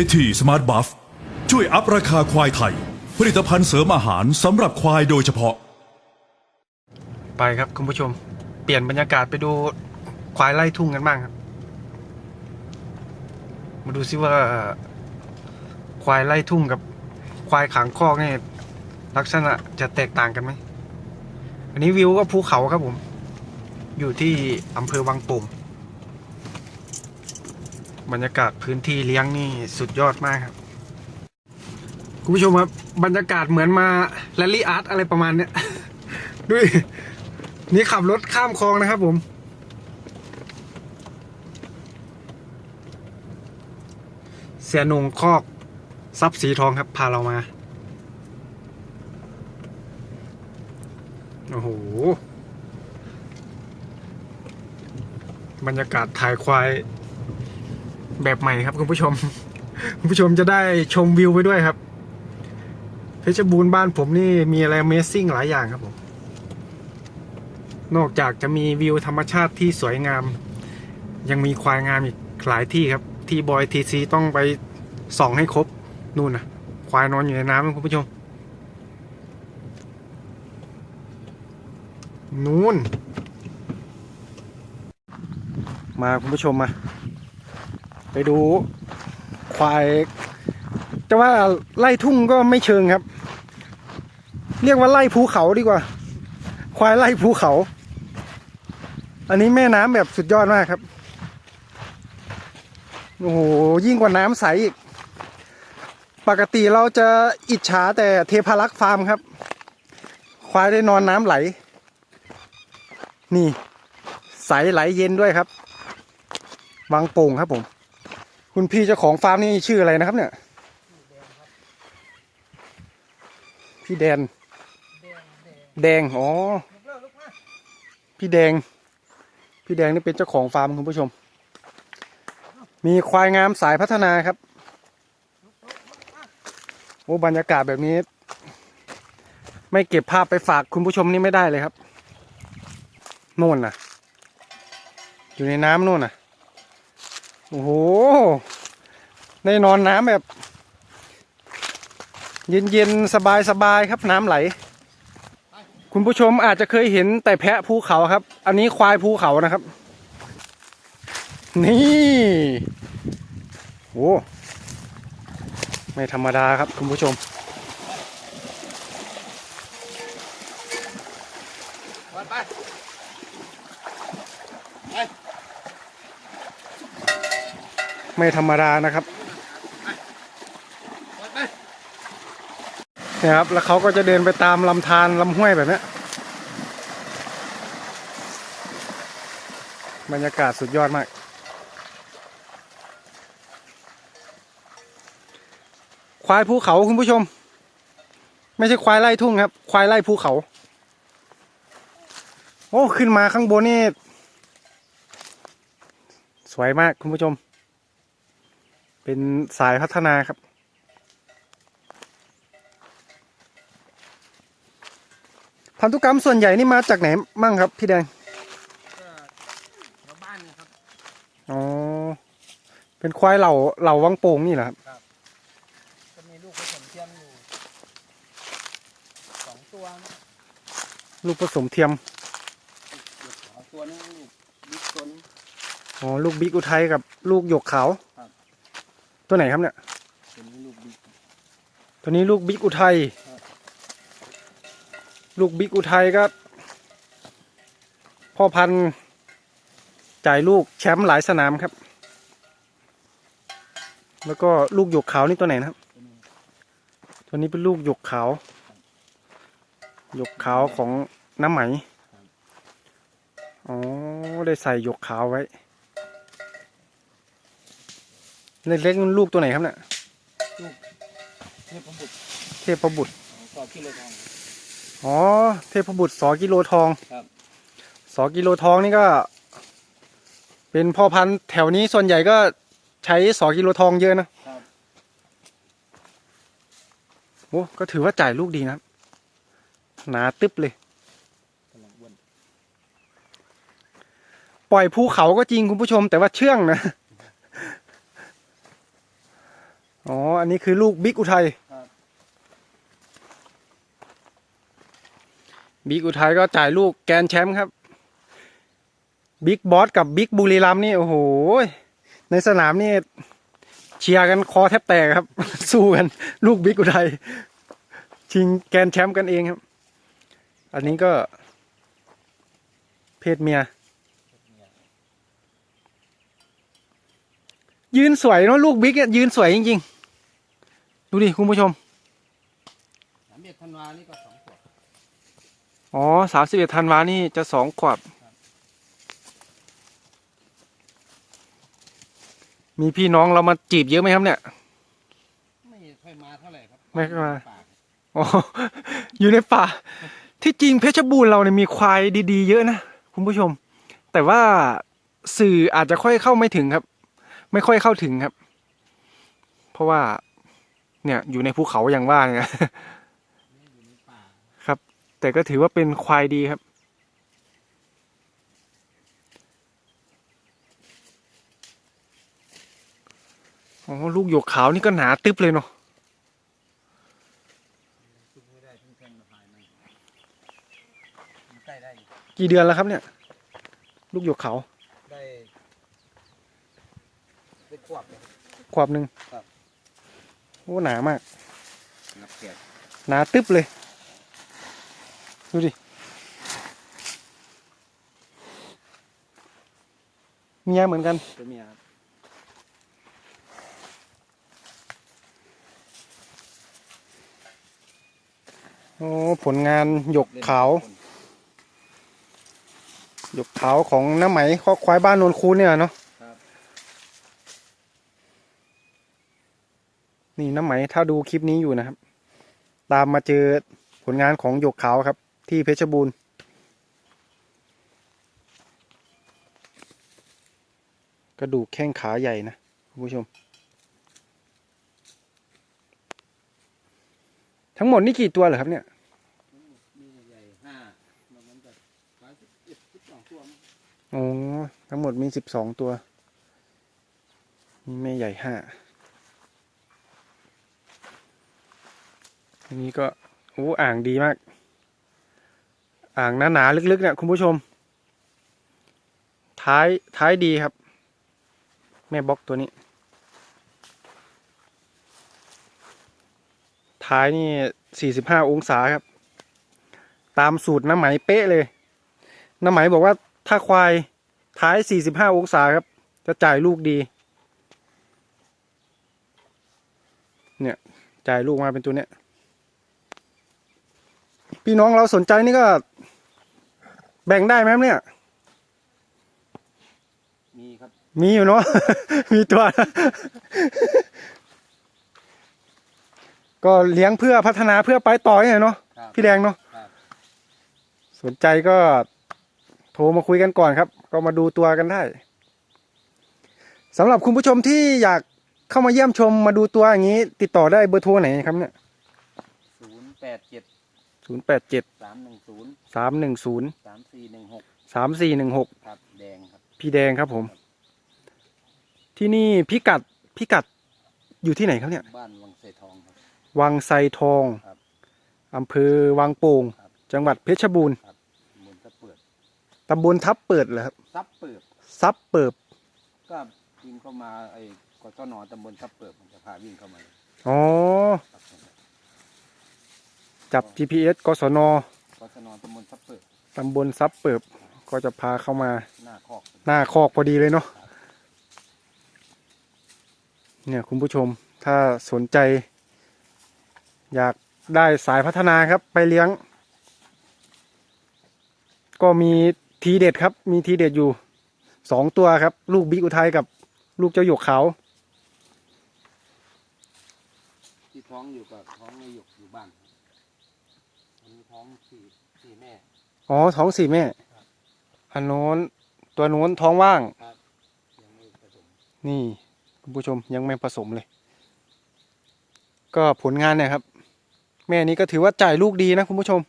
JT Smart Buff ช่วยอัพราคาควายไทย ผลิตภัณฑ์เสริมอาหารสำหรับควายโดยเฉพาะ ไปครับคุณผู้ชม เปลี่ยนบรรยากาศไปดูควายไล่ทุ่งกันบ้างครับ มาดูซิว่า ควายไล่ทุ่งกับควายขางคอกนี่ลักษณะจะแตกต่างกันไหม อันนี้วิวก็ภูเขาครับผม อยู่ที่อำเภอวังโป่ง บรรยากาศพื้นที่เลี้ยงนี่สุดยอดมากครับ คุณผู้ชมครับบรรยากาศเหมือนมาแรลลี่อาร์ตอะไรประมาณเนี้ยด้วยนี่ขับรถข้ามคลองนะครับผมเสียนงคอกทรัพย์สีทองครับ พาเรามา โอ้โห บรรยากาศถ่ายควาย แบบใหม่ครับคุณผู้ชม คุณผู้ชมจะได้ชมวิวไปด้วยครับ เพชรบูรณ์บ้านผมนี่มีอะไร Amazing หลายอย่างครับผม นอกจากจะมีวิวธรรมชาติที่สวยงาม ยังมีควายงามอีกหลายที่ครับ ที่บอยทีซีต้องไปส่องให้ครบนู่นนะควายนอนอยู่ในน้ำคุณผู้ชม นู่น มาคุณผู้ชมมา ไปดูควายจะว่าไล่ทุ่งก็ไม่เชิงครับ เรียกว่าไล่ภูเขาดีกว่า ควายไล่ภูเขา อันนี้แม่น้ำแบบสุดยอดมากครับโอ้โหยิ่งกว่าน้ำใสอีก ปกติเราจะอิจฉาแต่เทพารักษ์ฟาร์มครับ ควายได้นอนน้ำไหล นี่ ใสไหลเย็นด้วยครับ บางโป่งครับผม คุณพี่เจ้าของฟาร์มนี่ชื่ออะไรนะครับ เนี่ย พี่แดน แดง อ๋อ พี่แดง พี่แดงนี่เป็นเจ้าของฟาร์มคุณผู้ชม มีควายงามสายพัฒนาครับ โอ้บรรยากาศแบบนี้ ไม่เก็บภาพไปฝากคุณผู้ชมนี่ไม่ได้เลยครับ โน่นน่ะ อยู่ในน้ำโน่นน่ะ โอ้โหได้นอนน้ำแบบ เย็นๆ สบายๆ ครับน้ำไหล คุณผู้ชมอาจจะเคยเห็นแต่แพะภูเขาครับ อันนี้ควายภูเขานะครับ นี่โอ้ไม่ธรรมดาครับคุณผู้ชม ไม่ธรรมดานะครับเนี่ยครับ แล้วเขาก็จะเดินไปตามลำธารลำห้วยแบบนี้บรรยากาศสุดยอดมาก ควายภูเขาคุณผู้ชม ไม่ใช่ควายไล่ทุ่งครับ ควายไล่ภูเขา โอ้ ขึ้นมาข้างบนนี่ สวยมากคุณผู้ชม เป็นสายพัฒนาครับ พันธุกรรมส่วนใหญ่นี่มาจากไหนมั่งครับ พี่แดงชาวบ้านนะครับ อ๋อ เป็นควายเหล่าเหล่าวังโป่งนี่เหรอครับจะมีลูกผสมเทียมอยู่สองตัวนะลูกผสมเทียมลูกขาวตัวนึงลูกบิ๊กตัวนึงอ๋อ ลูกบิ๊กอุทัยกับลูกหยกขาวครับ ตัวไหนครับเนี่ย ตัวนี้ลูกบิ๊กตัวนี้ลูกบิ๊กอุทัยครับลูกบิ๊กอุทัยก็พ่อพันธุ์จ่ายลูกแชมป์หลายสนามครับ แล้วก็ลูกหยกขาวนี่ตัวไหนนะครับ ตัวนี้เป็นลูกหยกขาว หยกขาวของน้ำไหม อ๋อ ได้ใส่หยกขาวไว้ เล็กๆนั่นลูกตัวไหนครับเนี่ยนี่ผมบุตรเทพบุตรสอบกิโลทองอ๋อเทพบุตรสอกิโลทองครับสอกิโลทองนี่ก็ เป็นพ่อพันธุ์แถวนี้ส่วนใหญ่ก็ใช้สอกิโลทองเยอะนะครับโอ้ก็ถือว่าจ่ายลูกดีนะครับหนาตึ๊บเลยกำลังอ้วนปล่อยภูเขาก็จริงคุณผู้ชมแต่ว่าเชื่องนะ อ๋อ อันนี้คือลูกบิ๊กอุทัยครับบิ๊กอุทัยก็จ่ายลูกแกรนด์แชมป์ครับบิ๊กบอสกับบิ๊กบุรีรัมย์นี่โอ้โห ในสนามนี่เชียร์กันคอแทบแตกครับ สู้กัน ลูกบิ๊กอุทัยชิงแกรนด์แชมป์กันเองครับ อันนี้ก็เพศเมีย ยืนสวยเนาะลูกบิ๊กเนี่ยยืนสวยจริงๆ ดูดิคุณผู้ชมสามเอ็ดธันวานี่ก็สองขวบอ๋อสามสิบเอ็ดธันวานี่จะสองขวบมีพี่น้องเรามาจีบเยอะไหมครับเนี่ย ไม่ค่อยมาเท่าไหร่ครับไม่ค่อยมาป่าอ๋ออยู่ในป่า ที่จริงเพชรบูรณ์เราเนี่ยมีควายดีๆ เยอะนะคุณผู้ชม แต่ว่าสื่ออาจจะค่อยเข้าไม่ถึงครับ ไม่ค่อยเข้าถึงครับ เพราะว่า เนี่ยอยู่ในภูเขาอย่างว่าเนี่ยครับ แต่ก็ถือว่าเป็นควายดีครับอ๋อลูกหยกขาวนี่ก็หนาตึ๊บเลยเนาะกี่เดือนแล้วครับเนี่ย ลูกหยกขาว ได้ ได้ขวบเลย ขวบหนึ่งครับ โอ้หนามากนับแกะหนาตึ๊บเลย ดูดิ เมียเหมือนกัน ตัวเมียครับโอ้ผลงานหยกขาวหยกขาวของน้าไหมข้อควายบ้านโนนคูนเนี่ยเนาะ ครับ นี่น้าไหมถ้าดูคลิปนี้อยู่นะครับ ตามมาเจอผลงานของหยกขาวครับ ที่เพชรบูรณ์กระดูกแข้งขาใหญ่นะคุณผู้ชม ทั้งหมดนี่กี่ตัวเหรอครับเนี่ยห้ามันจะสิบสองตัวโอ้ทั้งหมดมีสิบสองตัว มีแม่ใหญ่ห้า อันนี้ก็โอ้อ่างดีมาก อ่างหนาๆลึกๆเนี่ยคุณผู้ชม ท้ายท้ายดีครับ แม่บล็อกตัวนี้ ท้ายนี่สี่สิบห้าองศาครับ ตามสูตรน้ำไหมเป๊ะเลย น้ำไหมบอกว่าถ้าควายท้าย45องศาครับ จะจ่ายลูกดี เนี่ยจ่ายลูกมาเป็นตัวเนี้ย พี่น้องเราสนใจนี่ก็ แบ่งได้ไหมครับเนี่ย มีครับ มีอยู่เนาะ มีตัว ก็เลี้ยงเพื่อพัฒนาเพื่อไปต่อเนี่ยเนาะครับ พี่แดงเนาะครับ สนใจก็โทรมาคุยกันก่อนครับ ก็มาดูตัวกันได้สำหรับคุณผู้ชมที่อยากเข้ามาเยี่ยมชมมาดูตัวอย่างนี้ ติดต่อได้เบอร์โทรไหนครับเนี่ย ศูนย์แปดเจ็ด ศูนย์แปดเจ็ดสามหนึ่งศูนย์สามหนึ่งศูนย์สามสี่หนึ่งหกสามสี่หนึ่งหกครับแดงครับ พี่แดงครับผม ที่นี่พิกัดพิกัดอยู่ที่ไหนครับเนี่ย บ้านวังเสทองครับ วังไซทองครับอำเภอวังโป่งครับ จังหวัดเพชรบูรณ์มูลตะเปิดตำบลทับเปิดเหรอครับซับเปิดซับเปิบก็วิ่งเข้ามาไอ้กศนตำบลซับเปิดมันจะพาวิ่งเข้ามาเลยอ๋อครับ จับ GPS กศนกศนตำบลซับเปิดตำบลซับเปิบ ก็จะพาเข้ามาหน้าคอกหน้าคอกพอดีเลยเนาะเนี่ยคุณผู้ชมถ้าสนใจ อยากได้สายพัฒนาครับไปเลี้ยง ก็มีทีเด็ดครับ มีทีเด็ดอยู่สองตัวครับ ลูกบิ๊กอุทัยกับลูกเจ้าหยกขาวที่ท้องอยู่กับท้องไม่หยก อยู่บ้านอันนี้ท้องสี่สี่แม่ อ๋อท้องสี่แม่อันโน้นตัวโน้นท้องว่างยังไม่ผสมนี่คุณผู้ชมยังไม่ผสมเลย ก็ผลงานเนี่ยครับ แม่นี้ก็ถือว่าจ่ายลูกดีนะคุณผู้ชม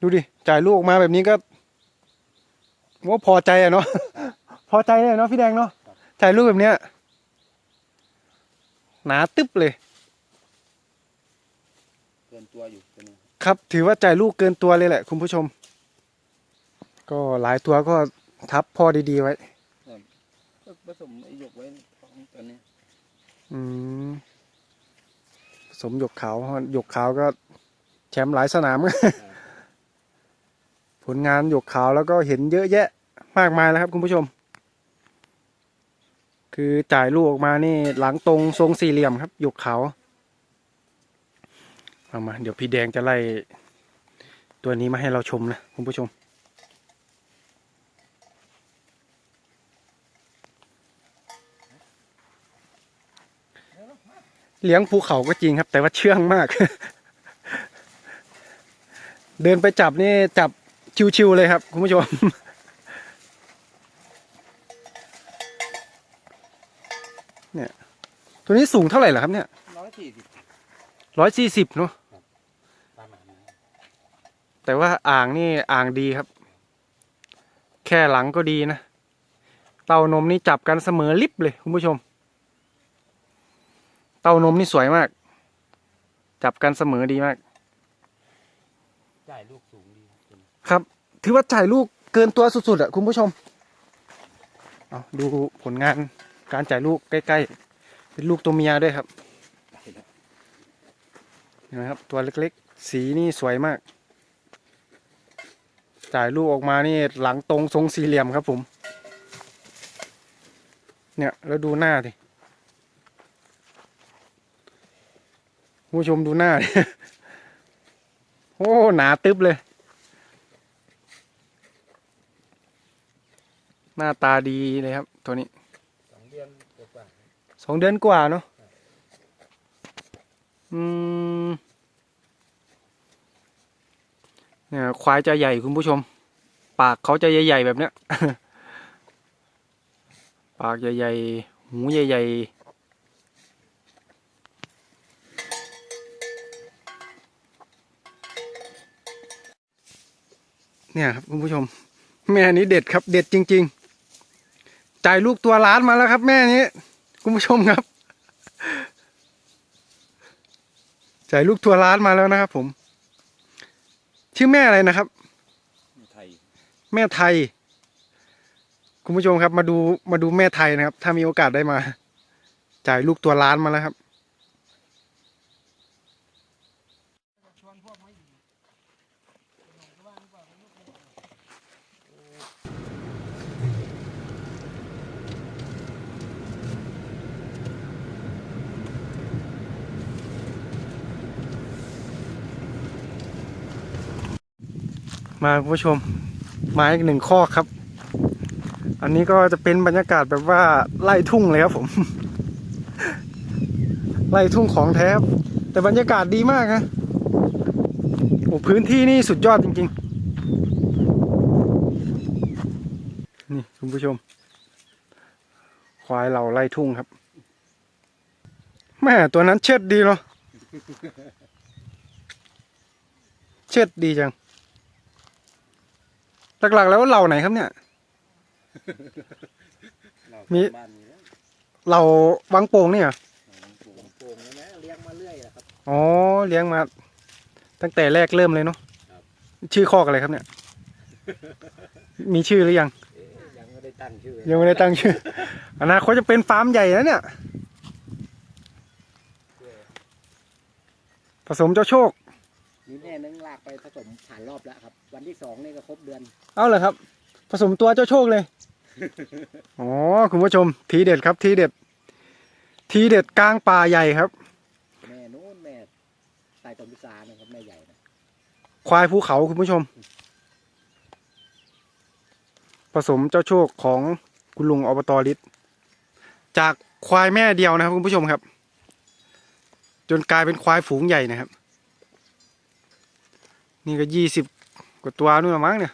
ดูดิจ่ายลูกออกมาแบบนี้ก็ว่าพอใจอะเนาะ พอใจเลยเนาะพี่แดงเนาะจ่ายลูกแบบเนี้ยหนาตึ๊บเลย เกินตัวอยู่ตัวนี้ ครับถือว่าจ่ายลูกเกินตัวเลยแหละ คุณผู้ชม ก็หลายตัวก็ทับพ่อดีๆไว้ก็ผสมไอ้หยกไว้ท้องตัวนี้อืมผสมหยกขาวหยกขาวก็แชมป์หลายสนาม ผลงานหยกขาวแล้วก็เห็นเยอะแยะมากมายแล้วครับคุณผู้ชม คือจ่ายลูกออกมานี่หลังตรงทรงสี่เหลี่ยมครับหยกขาว เอามาเดี๋ยวพี่แดงจะไล่ตัวนี้มาให้เราชมนะคุณผู้ชม เลี้ยงภูเขาก็จริงครับ แต่ว่าเชื่องมาก เดินไปจับนี่จับชิวๆเลยครับ คุณผู้ชมเนี่ยตัวนี้สูงเท่าไหร่ล่ะครับเนี่ยร้อยสี่สิบร้อยสี่สิบเนาะประมาณนั้น แต่ว่าอ่างนี่อ่างดีครับ แค่หลังก็ดีนะ เต้านมนี่จับกันเสมอลิบเลยคุณผู้ชม เต้านมนี่สวยมาก จับกันเสมอดีมาก จ่ายลูกสูงดีตัวนี้ครับ ถือว่าจ่ายลูกเกินตัวสุดๆอะคุณผู้ชมเอาดูผลงานการจ่ายลูกใกล้ๆ เป็นลูกตัวเมียด้วยครับได้แล้วเห็นไหมครับ ตัวเล็กๆ สีนี่สวยมาก จ่ายลูกออกมานี่หลังตรงทรงสี่เหลี่ยมครับผม เนี่ยแล้วดูหน้าดิผู้ชมดูหน้าดิโอ้หนาตึ๊บเลย หน้าตาดีเลยครับ ตัวนี้สองเดือนกว่าสองเดือนกว่าเนาะอืม เนี่ยควายจะใหญ่คุณผู้ชม ปากเขาจะใหญ่ๆแบบเนี้ย ปากใหญ่ๆหูใหญ่ๆเนี่ยครับคุณผู้ชม แม่นี้เด็ดครับ เด็ดจริง ๆ จ่ายลูกตัวล้านมาแล้วครับ แม่นี้ คุณผู้ชมครับ จ่ายลูกทัวร้านมาแล้วนะครับผม ชื่อแม่อะไรนะครับ ไทยแม่ไทย คุณผู้ชมครับมาดูมาดูแม่ไทยนะครับ ถ้ามีโอกาสได้มา จ่ายลูกตัวล้านมาแล้วครับ มาคุณผู้ชมมาอีกหนึ่งข้อครับ อันนี้ก็จะเป็นบรรยากาศแบบว่าไล่ทุ่งเลยครับผม ไล่ทุ่งของแท้ครับแต่บรรยากาศดีมากนะโอ้พื้นที่นี่สุดยอดจริง ๆ นี่คุณผู้ชม ควายเราไล่ทุ่งครับ แม่ตัวนั้นเชิดดีเนาะเชิดดีจัง หลักๆแล้วเหล่าไหนครับเนี่ยเรามี บ้านนี้แล้วเหล่าวังโป่งเนี่ยเหรอปลูกโป่งแล้วนะเลี้ยงมาเรื่อยแหละครับ อ๋อเลี้ยงมา ตั้งแต่แรกเริ่มเลยเนาะครับ ชื่อคอกอะไรครับเนี่ย มีชื่อหรือยัง เอ๊ะยังไม่ได้ตั้งชื่อยังไม่ได้ตั้งชื่อ อนาคตจะเป็นฟาร์มใหญ่แล้วเนี่ย ผสมเจ้าโชค มีแม่นึงลากไปผสมผ่านรอบแล้วครับ วันที่สองนี่ก็ครบเดือน เอาเลยครับ ผสมตัวเจ้าโชคเลย อ๋อคุณผู้ชม ทีเด็ดครับ ทีเด็ด ทีเด็ดกลางป่าใหญ่ครับ แม่นู้นแม่ใต้ต้นพิซานะครับแม่ใหญ่นะควายภูเขาคุณผู้ชม ผสมเจ้าโชคของคุณลุงอบตฤทธิ์จากควายแม่เดียวนะครับคุณผู้ชมครับ จนกลายเป็นควายฝูงใหญ่นะครับ นี่ก็ยี่สิบกว่าตัวนู่นละมั้งเนี่ย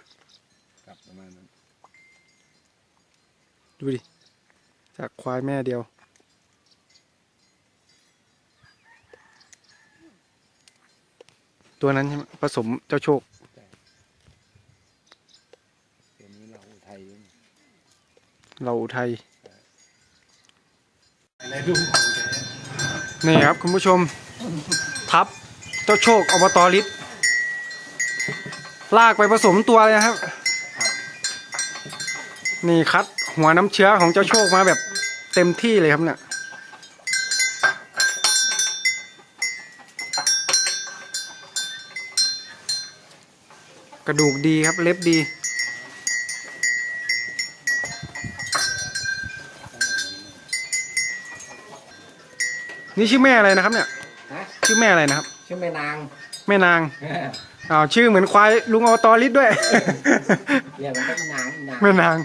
ครับประมาณนั้นดูดิ จากควายแม่เดียว ตัวนั้นใช่ไหมผสมเจ้าโชคตัวนี้เราอุทัยอยู่เราอุทัยในรุ่นของแท้นี่ครับคุณผู้ชม ทับเจ้าโชคอบตลิศ ลากไปผสมตัวเลยนะครับ นี่คัดหัวน้ำเชื้อของเจ้าโชคมาแบบเต็มที่เลยครับเนี่ยกระดูกดีครับเล็บดี นี่ชื่อแม่อะไรนะครับเนี่ยฮะชื่อแม่อะไรนะครับ ชื่อแม่นาง แม่นาง อ้าวชื่อเหมือนควายลุงอบตลิศด้วย เรียกมันเป็นนางอีนางแม่นาง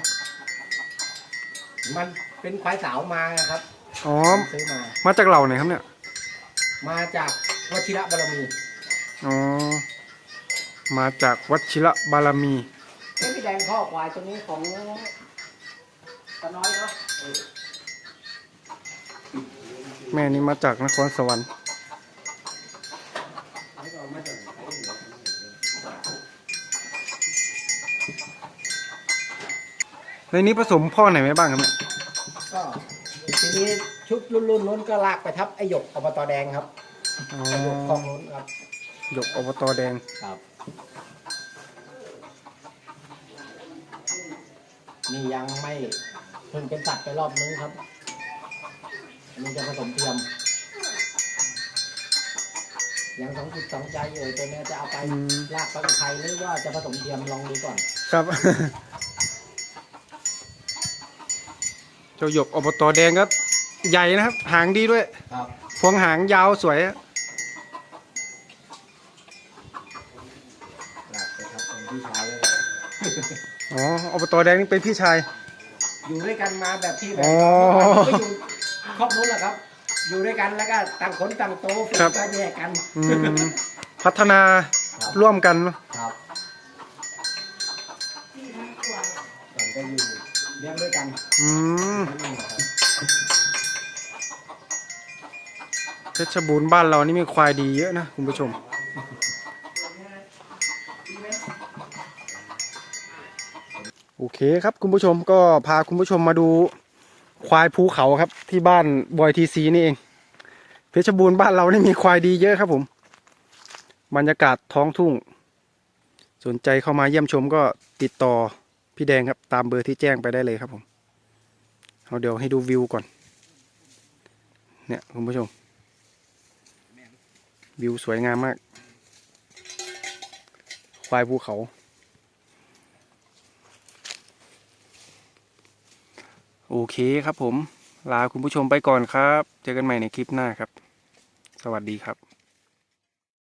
มันเป็นควายสาวมาครับอ๋อ ซื้อมา มาจากเหล่าไหนครับเนี่ย มาจากวชิระบารมี อ๋อ มาจากวัชิระบารมีเอ้ยพี่แดงพ่อควายตัวนี้ของตาน้อยเนาะ แม่นี่มาจากนครสวรรค์ ในนี้ผสมพ่อไหนไว้บ้างครับเนี่ยก็ทีนี้ชุดรุ่นรุ่นนู้นก็ลากไปทับไอหยกอบตแดงครับอ๋อไอหยกคลองนู้นครับหยกอบตแดง ครับ นี่ยังไม่เพิ่งเป็นตัดไปรอบนึงครับอันนี้จะผสมเทียม ยังสองจิตสองใจอยู่ตัวเนี้ยจะเอาไปอืม ลากไปกับใครหรือว่าจะผสมเทียมลองดูก่อน ครับ เจ้าหยกอบตแดงก็ใหญ่นะครับ หางดีด้วยครับพวงหางยาวสวยอะลากไปครับเป็นพี่ชายเลยอ๋ออบตแดงนี่เป็นพี่ชาย อยู่ด้วยกันมาแบบที่แบอ๋บอก็อยู่ครอบนู้นแหละครับ อยู่ด้วยกันแล้วก็ต่างคนต่างโตฝึกครับก็แยกกันอืมพัฒนาครับร่วมกันเนอะครับก่อนก็อยู่ เลี้ยงด้วยกันอืมเพชรบูรณ์บ้านเรานี่มีควายดีเยอะนะคุณผู้ชม โอเคครับคุณผู้ชมก็พาคุณผู้ชมมาดูควายภูเขาครับ ที่บ้านบอยทีซีนี่เอง เพชรบูรณ์บ้านเรานี่มีควายดีเยอะครับผม บรรยากาศท้องทุ่ง สนใจเข้ามาเยี่ยมชมก็ติดต่อ พี่แดงครับตามเบอร์ที่แจ้งไปได้เลยครับผมเอาเดี๋ยวให้ดูวิวก่อน เนี่ยคุณผู้ชม วิวสวยงามมาก ควายภูเขา โอเคครับผม ลาคุณผู้ชมไปก่อนครับ เจอกันใหม่ในคลิปหน้าครับ สวัสดีครับ